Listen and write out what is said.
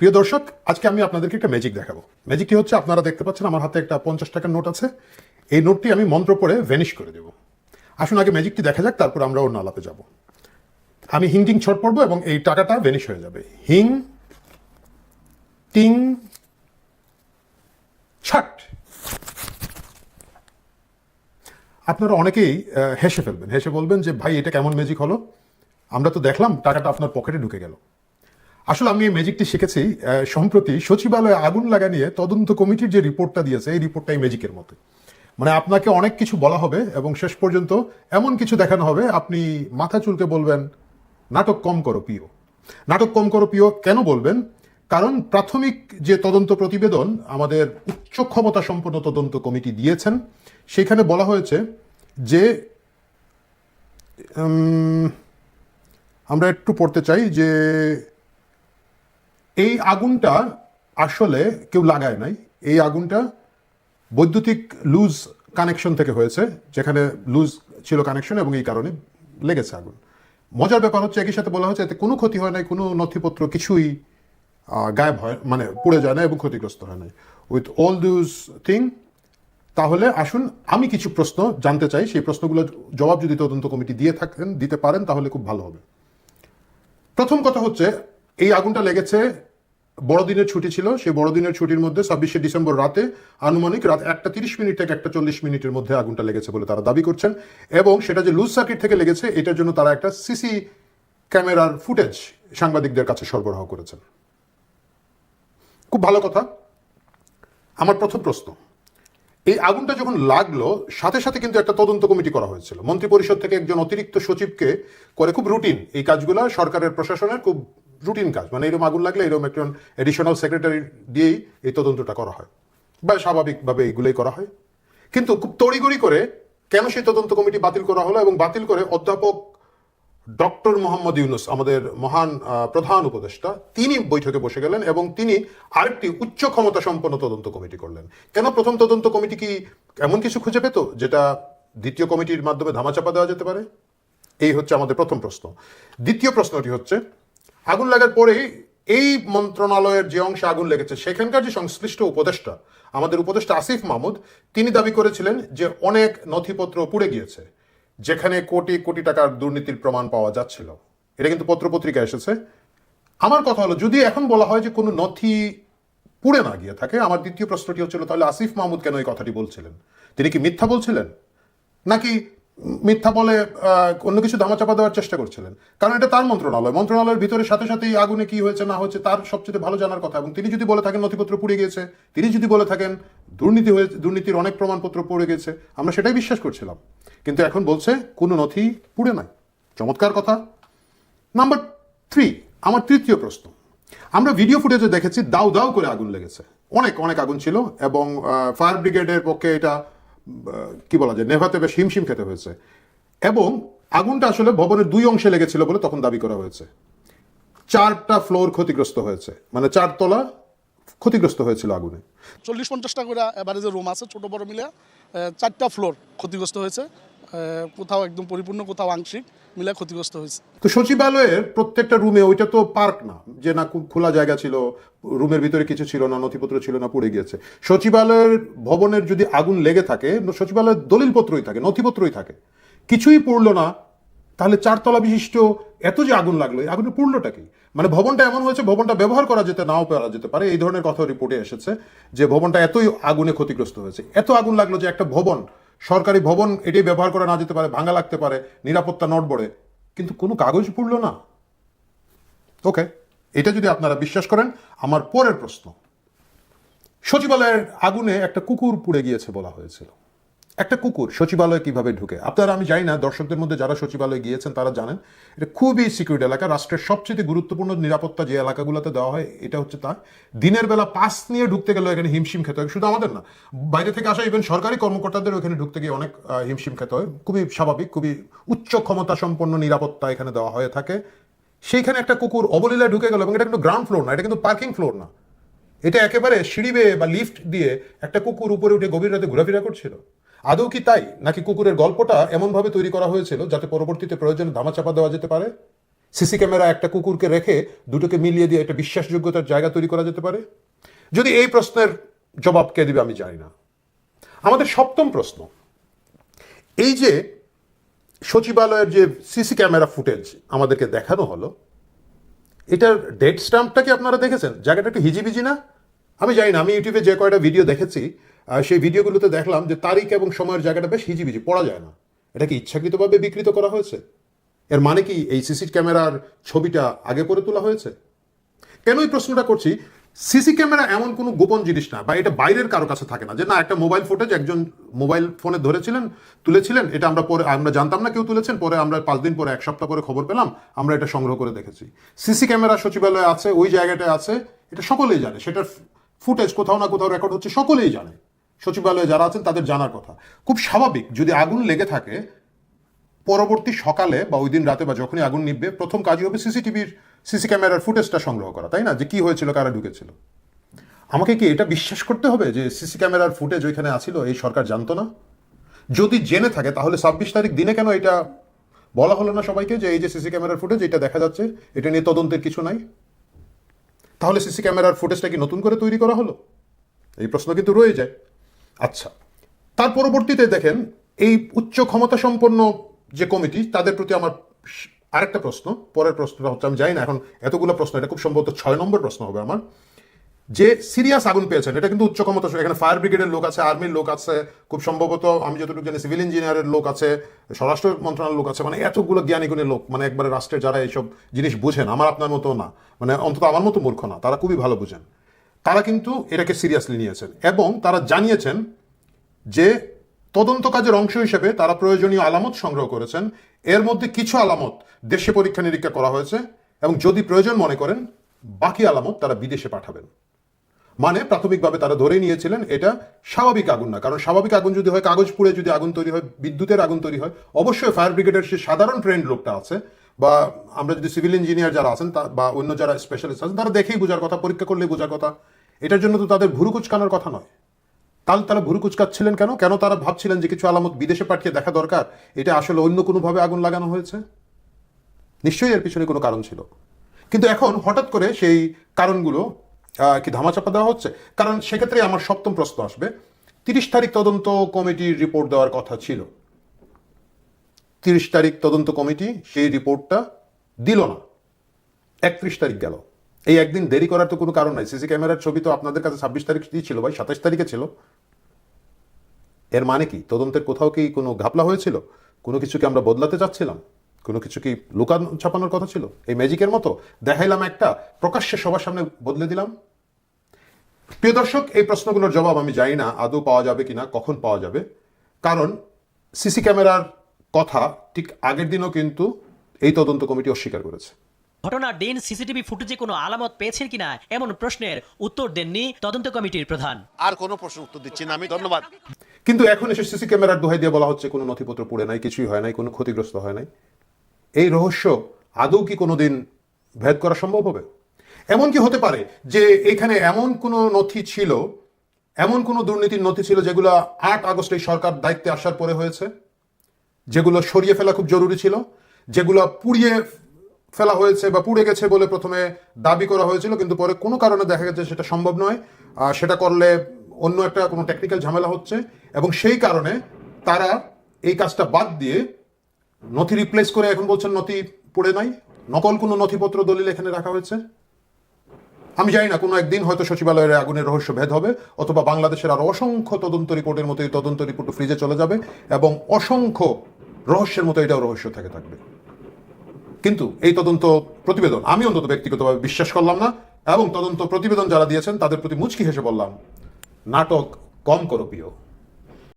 প্রিয় দর্শক, আজকে আমি আপনাদেরকে একটা ম্যাজিক দেখাবো। ম্যাজিকটি হচ্ছে, আপনারা দেখতে পাচ্ছেন, আমার হাতে একটা পঞ্চাশ টাকার নোট আছে। এই নোটটি আমি মন্ত্র পড়ে ভ্যানিশ করে দেব। আসুন আগে ম্যাজিকটি দেখা যাক, তারপর আমরা অন্য আলাপে যাব। আমি হিং টিং ছট পড়ব এবং এই টাকাটা ভ্যানিশ হয়ে যাবে। হিং টিং ছট। আপনারা অনেকেই হেসে ফেলবেন। হেসে বলবেন যে, ভাই, এটা কেমন ম্যাজিক হলো? আমরা তো দেখলাম, টাকাটা আপনার পকেটে ঢুকে গেল। আসলে আমি এই ম্যাজিকটি শিখেছি সম্প্রতি সচিবালয়ে আগুন লাগা নিয়ে তদন্ত কমিটির যে রিপোর্টটা দিয়েছে, এই রিপোর্টটা এই ম্যাজিকের মতো। মানে আপনাকে অনেক কিছু বলা হবে এবং শেষ পর্যন্ত এমন কিছু দেখানো হবে, আপনি মাথা চুলকে বলবেন, নাটক কম করো প্রিয়। নাটক কম করো প্রিয় কেন বলবেন? কারণ প্রাথমিক যে তদন্ত প্রতিবেদন, আমাদের উচ্চ ক্ষমতা সম্পন্ন তদন্ত কমিটি দিয়েছেন, সেখানে বলা হয়েছে যে আমরা একটু পড়তে চাই যে এই আগুনটা আসলে কেউ লাগায় নাই। এই আগুনটা বৈদ্যুতিক লুজ কানেকশন থেকে হয়েছে, যেখানে লুজ ছিল কানেকশন এবং এই কারণে লেগেছে আগুন। মজার ব্যাপার হচ্ছে একই সাথে বলা হচ্ছে এতে কোনো ক্ষতি হয় নাই, কোনো নথিপত্র কিছুই গায়েব হয় মানে পড়ে যায় না এবং ক্ষতিগ্রস্ত হয় নাই। উইথ অল দিউজ থিং তাহলে আসুন আমি কিছু প্রশ্ন জানতে চাই। সেই প্রশ্নগুলোর জবাব যদি তদন্ত কমিটি দিয়ে থাকেন, দিতে পারেন, তাহলে খুব ভালো হবে। প্রথম কথা হচ্ছে, এই আগুনটা লেগেছে বড়দিনের ছুটি ছিল, সেই বড়দিনের ছুটির মধ্যে ছাব্বিশে ডিসেম্বর রাতে আনুমানিক রাত একটা তিরিশ মিনিট থেকে একটা চল্লিশ মিনিটের মধ্যে আগুনটা লেগেছে বলে তারা দাবি করছেন এবং সেটা যে লুজ সার্কিট থেকে লেগেছে, এটার জন্য তারা একটা সিসি ক্যামেরার ফুটেজ সাংবাদিকদের কাছে সরবরাহ করেছেন। খুব ভালো কথা। আমার প্রথম প্রশ্ন, এই আগুনটা যখন লাগল, সাথে সাথে কিন্তু একটা তদন্ত কমিটি করা হয়েছিল। মন্ত্রী পরিষদ থেকে একজন অতিরিক্ত সচিবকে করে খুব রুটিন এই কাজগুলো, সরকারের, প্রশাসনের খুব রুটিন কাজ। মানে এরকম আগুন লাগলে এরকম একজন এডিশনাল সেক্রেটারি দিয়েই এই তদন্তটা করা হয়। বা স্বাভাবিকভাবে এইগুলোই করা হয়। কিন্তু খুব তড়িগড়ি করে কেন সেই তদন্ত কমিটি বাতিল করা হলো এবং বাতিল করে অধ্যাপক ডক্টর মোহাম্মদ ইউনুস, আমাদের মহান প্রধান উপদেষ্টা, তিনি বৈঠকে বসে গেলেন এবং তিনি আরেকটি উচ্চ ক্ষমতা সম্পন্ন তদন্ত কমিটি করলেন। কেন প্রথম তদন্ত কমিটি কি এমন কিছু খুঁজে পেত যেটা দ্বিতীয় কমিটির মাধ্যমে ধামাচাপা দেওয়া যেতে পারে? এই হচ্ছে আমাদের প্রথম প্রশ্ন। দ্বিতীয় প্রশ্নটি হচ্ছে আগুন লাগার পরেই এই মন্ত্রণালয়ের যে অংশে আগুন লেগেছে, সেখানকার যে সংশ্লিষ্ট উপদেষ্টা, আমাদের উপদেষ্টা আসিফ মাহমুদ, তিনি দাবি করেছিলেন যে অনেক নথিপত্র পুড়ে গিয়েছে, যেখানে কোটি কোটি টাকার দুর্নীতির প্রমাণ পাওয়া যাচ্ছিল। এটা কিন্তু পত্রপত্রিকা এসেছে। আমার কথা হলো, যদি এখন বলা হয় যে কোনো নথি পুড়ে না গিয়ে থাকে, আমার দ্বিতীয় প্রশ্নটি হচ্ছিল, তাহলে আসিফ মাহমুদ কেন এই কথাটি বলছিলেন? তিনি কি মিথ্যা বলছিলেন? নাকি মিথ্যা বলে অন্য কিছু ধামাচাপা দেওয়ার চেষ্টা করছিলেন। কারণ এটা তার মন্ত্রণালয়। মন্ত্রণালয়ের ভিতরে সাথে সাথে এই আগুনে কি হয়েছে, না হয়েছে, তার সবচেয়ে ভালো জানার কথা। এবং তিনি যদি বলে থাকেন নথিপত্র পুড়ে গিয়েছে, তিনি যদি বলে থাকেন দুর্নীতি হয়েছে, দুর্নীতির অনেক প্রমাণপত্র পড়ে গেছে, আমরা সেটাই বিশ্বাস করছিলাম। কিন্তু এখন বলছে, কোনো নথি পুড়ে নাই। চমৎকার কথা। নাম্বার থ্রি, আমার তৃতীয় প্রশ্ন। আমরা ভিডিও ফুটেজে দেখেছি দাউ দাউ করে আগুন লেগেছে। অনেক অনেক আগুন ছিল এবং ফায়ার ব্রিগেডের পক্ষে এটা কি বলা যায়, নেভাতে বেশ হিমশিম খেতে হয়েছে। এবং আগুনটা আসলে ভবনের দুই অংশে লেগেছিল বলে তখন দাবি করা হয়েছে। চারটা ফ্লোর ক্ষতিগ্রস্ত হয়েছে। মানে চারতলা ক্ষতিগ্রস্ত হয়েছিল আগুনে। চল্লিশ পঞ্চাশটা করে, এবারে যে রুম আছে, ছোট বড় মিলে চারটা ফ্লোর ক্ষতিগ্রস্ত হয়েছে। কোথাও একদম পরিপূর্ণ, কোথাও আংশিক মিলে ক্ষতিগ্রস্ত হয়েছে। তো সচিবালয়ের প্রত্যেকটা রুমে ওইটা তো পার্ক না, যে না খোলা জায়গা ছিল, রুমের ভিতরে কিছু ছিল না, নথিপত্র ছিল না, পুড়ে গিয়েছে। সচিবালয়ের ভবনের যদি আগুন লেগে থাকে, সচিবালয়ের দলিলপত্রই থাকে, নথিপত্রই থাকে, কিছুই পুড়লো না, তাহলে চারতলা বিশিষ্ট এত যে আগুন লাগল, এই আগুনের পুড়লোটা কি? মানে ভবনটা এমন হয়েছে, ভবনটা ব্যবহার করা যেতে নাও পারা যেতে পারে, এই ধরনের কথা রিপোর্টে এসেছে, যে ভবনটা এতই আগুনে ক্ষতিগ্রস্ত হয়েছে। এত আগুন লাগল যে একটা ভবন সরকারি ভবন এটি ব্যবহার করা না যেতে পারে, ভাঙা লাগতে পারে, নিরাপত্তা নড়বড়ে। কিন্তু কোনো কাগজ পড়ল না। ওকে, এটা যদি আপনারা বিশ্বাস করেন, আমার পরের প্রশ্ন। সচিবালয়ের আগুনে একটা কুকুর পুড়ে গিয়েছে বলা হয়েছিল। একটা কুকুর সচিবালয়ে কীভাবে ঢুকে? আপনারা, আমি জানি না, দর্শকদের মধ্যে যারা সচিবালয়ে গিয়েছেন তারা জানেন, এটা খুবই সিকিউরিটি এলাকা। রাষ্ট্রের সবচেয়ে গুরুত্বপূর্ণ নিরাপত্তা যে এলাকাগুলোতে দেওয়া হয়, এটা হচ্ছে তা দিনের বেলা পাস নিয়ে ঢুকতে গেলে এখানে হিমশিম খেতে হয়। শুধু আমাদের না, বাইরে থেকে আসা ইভেন সরকারি কর্মকর্তাদের ওখানে ঢুকতে গিয়ে অনেক হিমশিম খেতে হয়। খুবই স্বাভাবিক, খুবই উচ্চ ক্ষমতা সম্পন্ন নিরাপত্তা এখানে দেওয়া হয়ে থাকে। সেইখানে একটা কুকুর অবলীলায় ঢুকে গেল এবং এটা কিন্তু গ্রাউন্ড ফ্লোর না, এটা কিন্তু পার্কিং ফ্লোর না। এটা একেবারে সিঁড়ি বেয়ে বা লিফট দিয়ে একটা কুকুর উপরে উঠে গভীর রাতে ঘোরাফেরা করছিল। আদৌ কি তাই? নাকি কুকুরের গল্পটা এমনভাবে তৈরি করা হয়েছিল যাতে পরবর্তীতে প্রয়োজনে ধামাচাপা দেওয়া যেতে পারে? সিসি ক্যামেরা একটা কুকুরকে রেখে দুটোকে মিলিয়ে দিয়ে একটা বিশ্বাসযোগ্যতার জায়গা তৈরি করা যেতে পারে? যদি এই প্রশ্নের জবাব কে দিবে আমি জানি না। আমাদের সপ্তম প্রশ্ন, এই যে সচিবালয়ের যে সিসি ক্যামেরা ফুটেজ আমাদেরকে দেখানো হলো, এটার ডেট স্ট্যাম্পটা কি আপনারা দেখেছেন? জায়গাটা একটু হিজিবিজি না? আমি জানি না, আমি ইউটিউবে যে কয়টা ভিডিও দেখেছি সেই ভিডিওগুলোতে দেখলাম যে তারিখ এবং সময়ের জায়গাটা বেশ হিজিবিজি, পড়া যায় না। এটা কি ইচ্ছাকৃতভাবে বিকৃত করা হয়েছে? এর মানে কি এই সিসি ক্যামেরার ছবিটা আগে করে তোলা হয়েছে? কেন এই প্রশ্নটা করছি? সিসি ক্যামেরা এমন কোনো গোপন জিনিস না, বা এটা বাইরের কারও কাছে থাকে না, যে না, একটা মোবাইল ফুটেজ একজন মোবাইল ফোনে ধরেছিলেন, তুলেছিলেন, এটা আমরা পরে, আমরা জানতাম না কেউ তুলেছেন, পরে আমরা পাঁচ দিন পরে, এক সপ্তাহ পরে খবর পেলাম, আমরা এটা সংগ্রহ করে দেখেছি। সিসি ক্যামেরা সচিবালয়ে আছে, ওই জায়গাটায় আছে, এটা সকলেই জানে, সেটার ফুটেজ কোথাও না কোথাও রেকর্ড হচ্ছে, সকলেই জানে। সচিবালয়ে যারা আছেন, তাদের জানার কথা। খুব স্বাভাবিক, যদি আগুন লেগে থাকে, পরবর্তী সকালে বা ওই দিন রাতে বা যখনই আগুন নিববে প্রথম কাজই হবে সিসিটিভির সিসি ক্যামেরার ফুটেজটা সংগ্রহ করা, তাই না? যে কি হয়েছিল, কারা ঢুকেছিল। আমাকে কি এটা বিশ্বাস করতে হবে যে সিসি ক্যামেরার ফুটেজ ওইখানে আছিল, এই সরকার জানতো না? যদি জেনে থাকে, তাহলে ছাব্বিশ তারিখ দিনে কেন এটা বলা হলো না সবাইকে যে এই যে সিসি ক্যামেরার ফুটেজ, এটা দেখা যাচ্ছে, এটা নিয়ে তদন্তের কিছু নাই? তাহলে সিসি ক্যামেরার ফুটেজটা কি নতুন করে তৈরি করা হলো? এই প্রশ্ন কিন্তু রয়ে যায়। আচ্ছা তার পরবর্তীতে দেখেন, এই উচ্চ ক্ষমতা সম্পন্ন যে কমিটি, তাদের প্রতি আমার আরেকটা প্রশ্ন, পরের প্রশ্নটা হচ্ছে আমি জানি না, এখন এতগুলো প্রশ্ন, এটা খুব সম্ভবত ছয় নম্বর প্রশ্ন হবে আমার। যে সিরিয়াস আগুন পেয়েছেন, এটা কিন্তু উচ্চ ক্ষমতা এখানে ফায়ার ব্রিগেডের লোক আছে আর্মির লোক আছে, খুব সম্ভবত আমি যতটুকু জানি সিভিল ইঞ্জিনিয়ারের লোক আছে, স্বরাষ্ট্র মন্ত্রণালয়ের লোক আছে মানে এতগুলো জ্ঞানী গুণী লোক মানে একবারে রাষ্ট্রের যারা এইসব জিনিস বুঝেন, আমার আপনার মতো না মানে অন্তত আমার মতো মূর্খ না, তারা খুবই ভালো বুঝেন। তারা কিন্তু এটাকে সিরিয়াসলি নিয়েছেন এবং তারা জানিয়েছেন যে তদন্ত কাজের অংশ হিসেবে তারা প্রয়োজনীয় আলামত সংগ্রহ করেছেন, এর মধ্যে কিছু আলামত দেশে পরীক্ষা নিরীক্ষা করা হয়েছে এবং যদি প্রয়োজন মনে করেন, বাকি আলামত তারা বিদেশে পাঠাবেন। মানে প্রাথমিকভাবে তারা ধরে নিয়েছিলেন এটা স্বাভাবিক আগুন না। কারণ স্বাভাবিক আগুন যদি হয়, কাগজ পুড়ে যদি আগুন তৈরি হয়, বিদ্যুতের আগুন তৈরি হয়, অবশ্যই ফায়ার ব্রিগেডের সে সাধারণ ট্রেন্ড লোকটা আছে বা আমরা যদি সিভিল ইঞ্জিনিয়ার যারা আছেন বা অন্য যারা স্পেশালিস্ট আছেন, তারা দেখেই বোঝার কথা, পরীক্ষা করলেই বোঝার কথা। এটার জন্য তো তাদের ভুরু কুচকানোর কথা নয়। তাহলে তারা ভুরু কুচকাচ্ছিলেন কেন? কেন তারা ভাবছিলেন যে কিছু আলামত বিদেশে পাঠিয়ে দেখা দরকার? এটা আসলে অন্য কোনোভাবে আগুন লাগানো হয়েছে? নিশ্চয়ই এর পিছনে কোনো কারণ ছিল। কিন্তু এখন হঠাৎ করে সেই কারণগুলো কি ধামাচাপা দেওয়া হচ্ছে? কারণ সেক্ষেত্রে আমার সপ্তম প্রশ্ন আসবে। তিরিশ তারিখ তদন্ত কমিটির রিপোর্ট দেওয়ার কথা ছিল। তিরিশ তারিখ তদন্ত কমিটি সেই রিপোর্টটা দিল না। একত্রিশ তারিখ গেল। এই একদিন দেরি করার তো কোনো কারণ নাই। সিসি ক্যামেরার ছবি তো আপনাদের কাছে ছাব্বিশ তারিখ দিয়ে ছিল ভাই, সাতাশ তারিখে ছিল। এর মানে কি? তদন্তের কোথাও কি কোনো ঘাপলা হয়েছিল? কোনো কিছুকে আমরা বদলাতে চাচ্ছিলাম? কোনো কিছু কি লুকান, ছাপানোর কথা ছিল? এই ম্যাজিকের মতো? দেখাইলাম একটা, প্রকাশ্যে সবার সামনে বদলে দিলাম। প্রিয় দর্শক এই প্রশ্নগুলোর জবাব আমি জানি না আদৌ পাওয়া যাবে কিনা কখন পাওয়া যাবে। কারণ সিসি ক্যামেরার কথা ঠিক আগের দিনও কিন্তু এই তদন্ত কমিটি অস্বীকার করেছে। ঘটনার দিন সিসিটিভি ফুটেজে কোনো আলামত পেয়েছেন কিনা এমন প্রশ্নের উত্তর দেননি তদন্ত কমিটির প্রধান। আর কোনো প্রশ্ন উত্তর দিচ্ছি না আমি ধন্যবাদ। কিন্তু এখন এসে সিসি ক্যামেরার দোহাই দিয়ে বলা হচ্ছে কোনো নথিপত্র পড়ে নাই কিছুই হয় নাই কোনো ক্ষতিগ্রস্ত হয় নাই। এই রহস্য আদৌ কি কোনোদিন ভেদ করা সম্ভব হবে? এমন কি হতে পারে যে এখানে এমন কোনো নথি ছিল, এমন কোনো দুর্নীতির নথি ছিল যেগুলো আট আগস্ট সরকার দায়িত্বে আসার পরে হয়েছে, যেগুলো সরিয়ে ফেলা খুব জরুরি ছিল, যেগুলো পুড়িয়ে ফেলা হয়েছে বা পুড়ে গেছে বলে প্রথমে দাবি করা হয়েছিল, কিন্তু পরে কোনো কারণে দেখা গেছে সেটা সম্ভব নয়, আর সেটা করলে অন্য একটা কোনো টেকনিক্যাল ঝামেলা হচ্ছে, এবং সেই কারণে তারা এই কাজটা বাদ দিয়ে নথি রিপ্লেস করে এখন বলছেন নথি পড়ে নাই, নকল কোনো নথিপত্র দলিল এখানে রাখা হয়েছে। আমি জানি না, কোনো একদিন হয়তো সচিবালয়ের আগুনের রহস্য ভেদ হবে, অথবা বাংলাদেশের আরও অসংখ্য তদন্ত রিপোর্টের মতো এই তদন্ত রিপোর্ট ফ্রিজে চলে যাবে, এবং অসংখ্য রহস্যের মতো এটাও রহস্য থেকে থাকবে। কিন্তু এই তদন্ত প্রতিবেদন, আমি অন্তত ব্যক্তিগতভাবে বিশ্বাস করলাম না, এবং তদন্ত প্রতিবেদন যারা দিয়েছেন, তাদের প্রতি মুচকি হেসে বললাম, নাটক কম করো প্রিয়।